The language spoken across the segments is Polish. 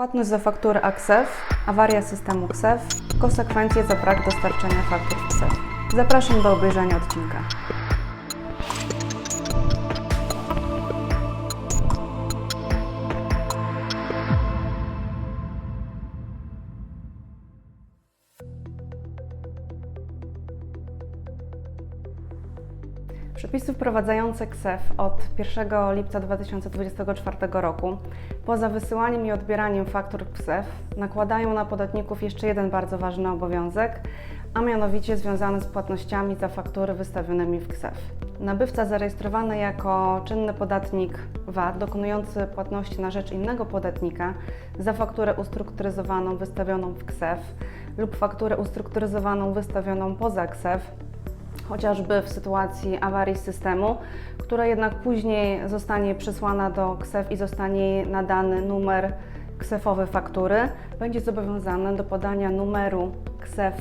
Płatność za fakturę AKSEF, awaria systemu KSEF, konsekwencje za brak dostarczenia faktur KSEF. Zapraszam do obejrzenia odcinka. Przepisy wprowadzające KSEF od 1 lipca 2024 roku, poza wysyłaniem i odbieraniem faktur KSEF, nakładają na podatników jeszcze jeden bardzo ważny obowiązek, a mianowicie związany z płatnościami za faktury wystawionymi w KSEF. Nabywca zarejestrowany jako czynny podatnik VAT dokonujący płatności na rzecz innego podatnika za fakturę ustrukturyzowaną wystawioną w KSEF lub fakturę ustrukturyzowaną wystawioną poza KSEF chociażby w sytuacji awarii systemu, która jednak później zostanie przesłana do KSEF i zostanie nadany numer KSEFowy faktury, będzie zobowiązany do podania numeru KSEF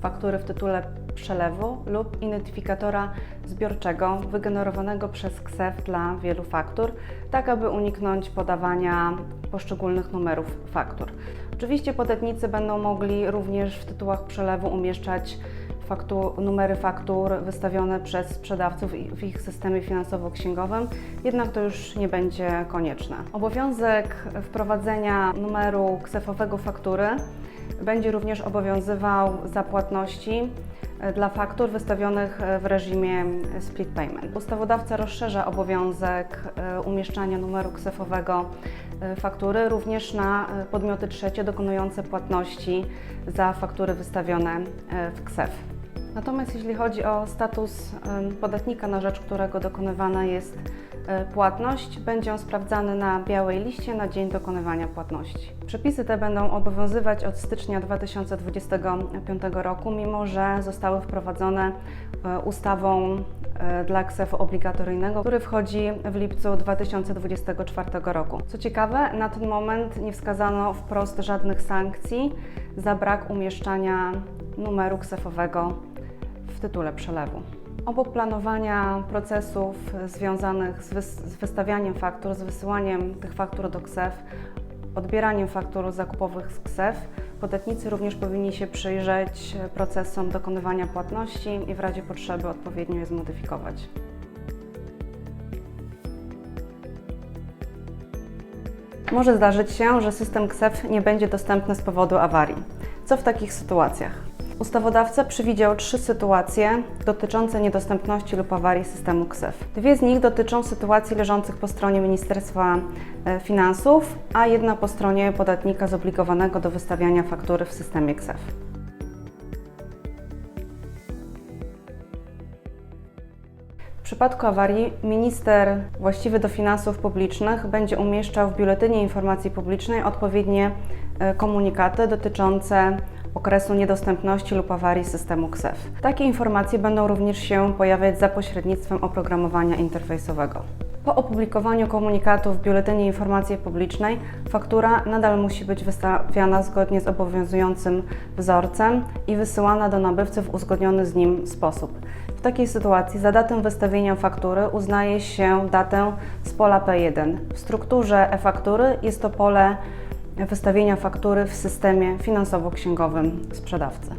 faktury w tytule przelewu lub identyfikatora zbiorczego wygenerowanego przez KSEF dla wielu faktur, tak aby uniknąć podawania poszczególnych numerów faktur. Oczywiście podatnicy będą mogli również w tytułach przelewu umieszczać faktu, numery faktur wystawione przez sprzedawców w ich systemie finansowo-księgowym, jednak to już nie będzie konieczne. Obowiązek wprowadzenia numeru ksefowego faktury będzie również obowiązywał za płatności e, dla faktur wystawionych e, w reżimie split payment. Ustawodawca rozszerza obowiązek e, umieszczania numeru ksefowego faktury również na podmioty trzecie dokonujące płatności za faktury wystawione w KSEF. Natomiast jeśli chodzi o status podatnika, na rzecz którego dokonywana jest e, płatność, będzie on sprawdzany na białej liście na dzień dokonywania płatności. Przepisy te będą obowiązywać od stycznia 2025 roku, mimo że zostały wprowadzone e, ustawą e, dla KSEF obligatoryjnego, który wchodzi w lipcu 2024 roku. Co ciekawe, na ten moment nie wskazano wprost żadnych sankcji za brak umieszczania numeru ksefowego tytule przelewu. Obok planowania procesów związanych z, z wystawianiem faktur, z wysyłaniem tych faktur do KSEF, odbieraniem faktur zakupowych z KSEF, podatnicy również powinni się przyjrzeć procesom dokonywania płatności i w razie potrzeby odpowiednio je zmodyfikować. Może zdarzyć się, że system KSEF nie będzie dostępny z powodu awarii. Co w takich sytuacjach? Ustawodawca przewidział trzy sytuacje dotyczące niedostępności lub awarii systemu KSEF. Dwie z nich dotyczą sytuacji leżących po stronie Ministerstwa e, Finansów, a jedna po stronie podatnika zobligowanego do wystawiania faktury w systemie KSEF. Przypadku awarii minister właściwy do finansów publicznych będzie umieszczał w Biuletynie Informacji Publicznej odpowiednie e, komunikaty dotyczące okresu niedostępności lub awarii systemu KSEF. Takie informacje będą również się pojawiać za pośrednictwem oprogramowania interfejsowego. Po opublikowaniu komunikatu w Biuletynie Informacji Publicznej faktura nadal musi być wystawiana zgodnie z obowiązującym wzorcem i wysyłana do nabywcy w uzgodniony z nim sposób. W takiej sytuacji za datę wystawienia faktury uznaje się datę z pola P1. W strukturze e-faktury jest to pole wystawienia faktury w systemie finansowo-księgowym sprzedawcy.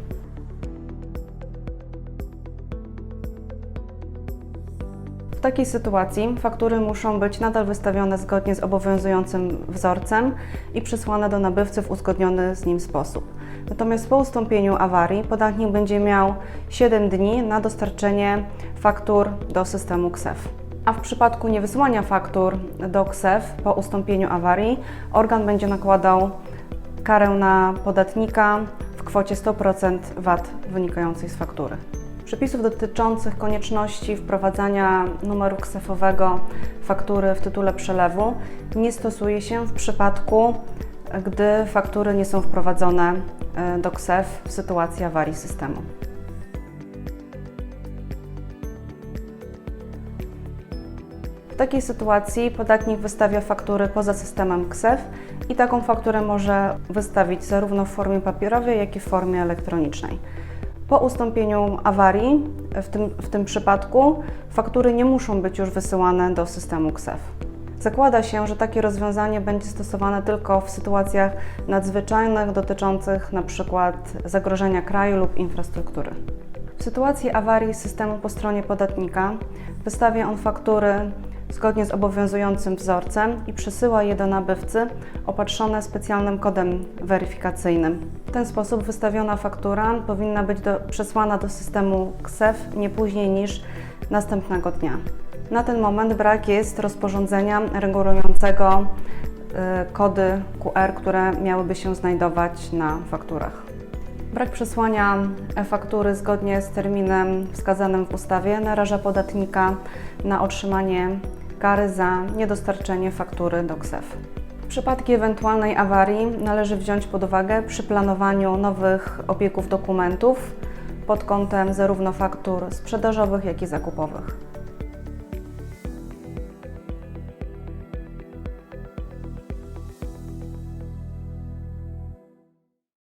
Takiej sytuacji faktury muszą być nadal wystawione zgodnie z obowiązującym wzorcem i przesłane do nabywcy w uzgodniony z nim sposób. Natomiast po ustąpieniu awarii podatnik będzie miał 7 dni na dostarczenie faktur do systemu KSEF. A w przypadku niewysłania faktur do KSEF po ustąpieniu awarii, organ będzie nakładał karę na podatnika w kwocie 100% VAT wynikającej z faktury. Przepisów dotyczących konieczności wprowadzania numeru ksefowego faktury w tytule przelewu nie stosuje się w przypadku, gdy faktury nie są wprowadzone e, do KSEF w sytuacji awarii systemu. W takiej sytuacji podatnik wystawia faktury poza systemem KSEF i taką fakturę może wystawić zarówno w formie papierowej, jak i w formie elektronicznej. Po ustąpieniu awarii, w tym, w tym przypadku, faktury nie muszą być już wysyłane do systemu KSEF. Zakłada się, że takie rozwiązanie będzie stosowane tylko w sytuacjach nadzwyczajnych dotyczących np. zagrożenia kraju lub infrastruktury. W sytuacji awarii systemu po stronie podatnika wystawia on faktury zgodnie z obowiązującym wzorcem i przesyła je do nabywcy opatrzone specjalnym kodem weryfikacyjnym. W ten sposób wystawiona faktura powinna być do, przesłana do systemu KSEF nie później niż następnego dnia. Na ten moment brak jest rozporządzenia regulującego y, kody QR, które miałyby się znajdować na fakturach. Brak przesłania e-faktury zgodnie z terminem wskazanym w ustawie naraża podatnika na otrzymanie kary za niedostarczenie faktury do KSEF. Przypadki ewentualnej awarii należy wziąć pod uwagę przy planowaniu nowych obiegów dokumentów pod kątem zarówno faktur sprzedażowych, jak i zakupowych.